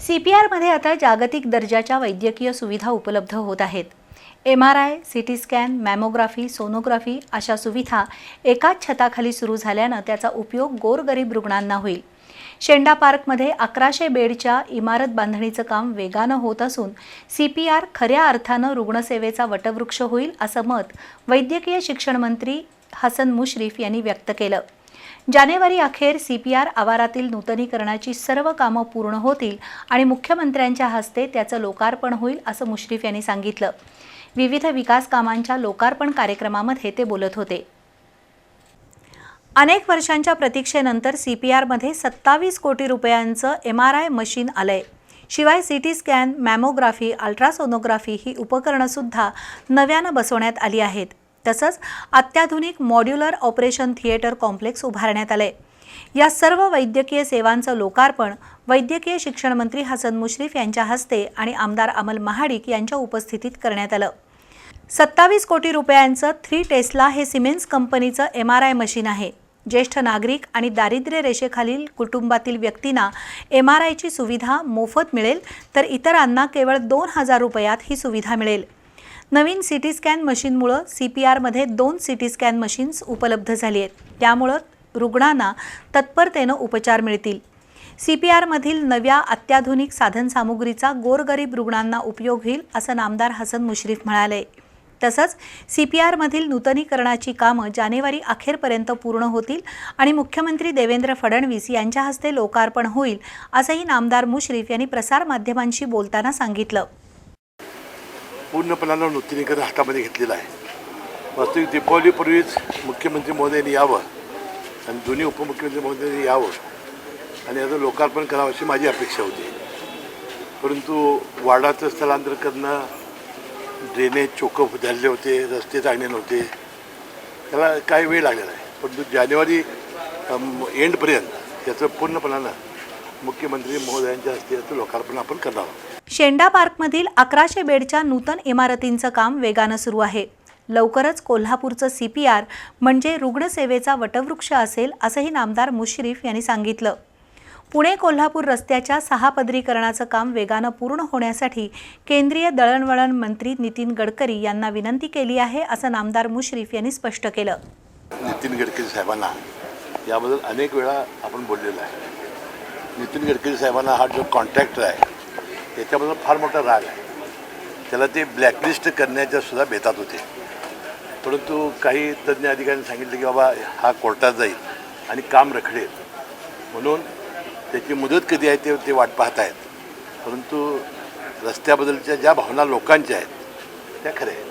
C P आरमध्ये आता जागतिक दर्जाच्या वैद्यकीय सुविधा उपलब्ध होत आहेत. M R I C T scan mammography sonography अशा सुविधा एकाच छताखाली सुरू झाल्यानं त्याचा उपयोग गोरगरीब रुग्णांना होईल. शेंडा पार्कमध्ये अकराशे बेडच्या इमारत बांधणीचं काम वेगानं होत असून सी पी आर खऱ्या अर्थानं रुग्णसेवेचा वटवृक्ष होईल असं मत वैद्यकीय शिक्षण मंत्री हसन मुश्रीफ यांनी व्यक्त केलं. जानेवारी अखेर सी पी आर आवारातील नूतनीकरणाची सर्व कामं पूर्ण होतील आणि मुख्यमंत्र्यांच्या हस्ते त्याचं लोकार्पण होईल असं मुश्रीफ यांनी सांगितलं. विविध विकास कामांच्या लोकार्पण कार्यक्रमामध्ये ते बोलत होते. अनेक वर्षांच्या प्रतीक्षेनंतर सी पी आरमध्ये सत्तावीस कोटी रुपयांचं एम आर आय मशीन आलंय. शिवाय C T scan mammography ultrasonography ही उपकरणंसुद्धा नव्यानं बसवण्यात आली आहेत. तसंच अत्याधुनिक मॉड्युलर ऑपरेशन थिएटर कॉम्प्लेक्स उभारण्यात आले या सर्व वैद्यकीय सेवांचं लोकार्पण वैद्यकीय शिक्षण मंत्री हसन मुश्रीफ यांच्या हस्ते आणि आमदार अमल महाडिक यांच्या उपस्थितीत करण्यात आलं. सत्तावीस कोटी रुपयांचं थ्री टेस्ला हे सिमेन्स कंपनीचं एम आर आय मशीन आहे. ज्येष्ठ नागरिक आणि दारिद्र्य रेषेखालील कुटुंबातील व्यक्तींना एम आर आयची सुविधा मोफत मिळेल तर इतरांना केवळ दोन हजार रुपयात ही सुविधा मिळेल. नवीन सी टी स्कॅन मशीनमुळं सी पी आरमध्ये दोन सी टी स्कॅन मशीन्स उपलब्ध झाली आहेत. त्यामुळं रुग्णांना तत्परतेनं उपचार मिळतील. सी पी आरमधील नव्या अत्याधुनिक साधनसामुग्रीचा गोरगरीब रुग्णांना उपयोग होईल असं नामदार हसन मुश्रीफ म्हणाले. तसंच सी पी आरमधील नूतनीकरणाची कामं जानेवारी अखेरपर्यंत पूर्ण होतील आणि मुख्यमंत्री देवेंद्र फडणवीस यांच्या हस्ते लोकार्पण होईल असंही नामदार मुश्रीफ यांनी प्रसारमाध्यमांशी बोलताना सांगितलं. पूर्णपणानं नूतनीकरण हातामध्ये घेतलेलं आहे. वास्तविक दीपावलीपूर्वीच मुख्यमंत्री महोदयांनी यावं आणि दोन्ही उपमुख्यमंत्री महोदयांनी यावं आणि याचं लोकार्पण करावं अशी माझी अपेक्षा होती. परंतु वाडाचं स्थलांतर करणं ड्रेनेज चोकअप झालेले होते रस्ते चांगले नव्हते त्याला काही वेळ लागलेला आहे. परंतु जानेवारी एंडपर्यंत याचं पूर्णपणानं मुख्यमंत्री महोदयांच्या हस्ते याचं लोकार्पण आपण करणार आहोत. शेंडा पार्कमधील अकराशे बेडच्या नूतन इमारतींचं काम वेगानं सुरू आहे. लवकरच कोल्हापूरचं सी पी आर म्हणजे रुग्णसेवेचा वटवृक्ष असेल असंही नामदार मुश्रीफ यांनी सांगितलं. पुणे कोल्हापूर रस्त्याच्या सहा पदरीकरणाचं काम वेगानं पूर्ण होण्यासाठी केंद्रीय दळणवळण मंत्री नितीन गडकरी यांना विनंती केली आहे असं नामदार मुश्रीफ यांनी स्पष्ट केलं. नितीन गडकरी साहेबांना याबद्दल अनेक वेळा आपण बोललेलो आहे. नितीन गडकरी साहेबांना हा जो कॉन्ट्रॅक्टर आहे त्याच्याबद्दल फार मोठा राग आहे. त्याला ते ब्लॅकलिस्ट करण्याच्या सुद्धा बेतात होते. परंतु काही तज्ज्ञ अधिकाऱ्यांनी सांगितलं की बाबा हा कोर्टात जाईल आणि काम रखडेल. म्हणून त्याची मुदत कधी आहे ते ते वाट पाहत आहेत परंतु रस्त्याबद्दलच्या ज्या भावना लोकांच्या आहेत त्या खऱ्या आहेत.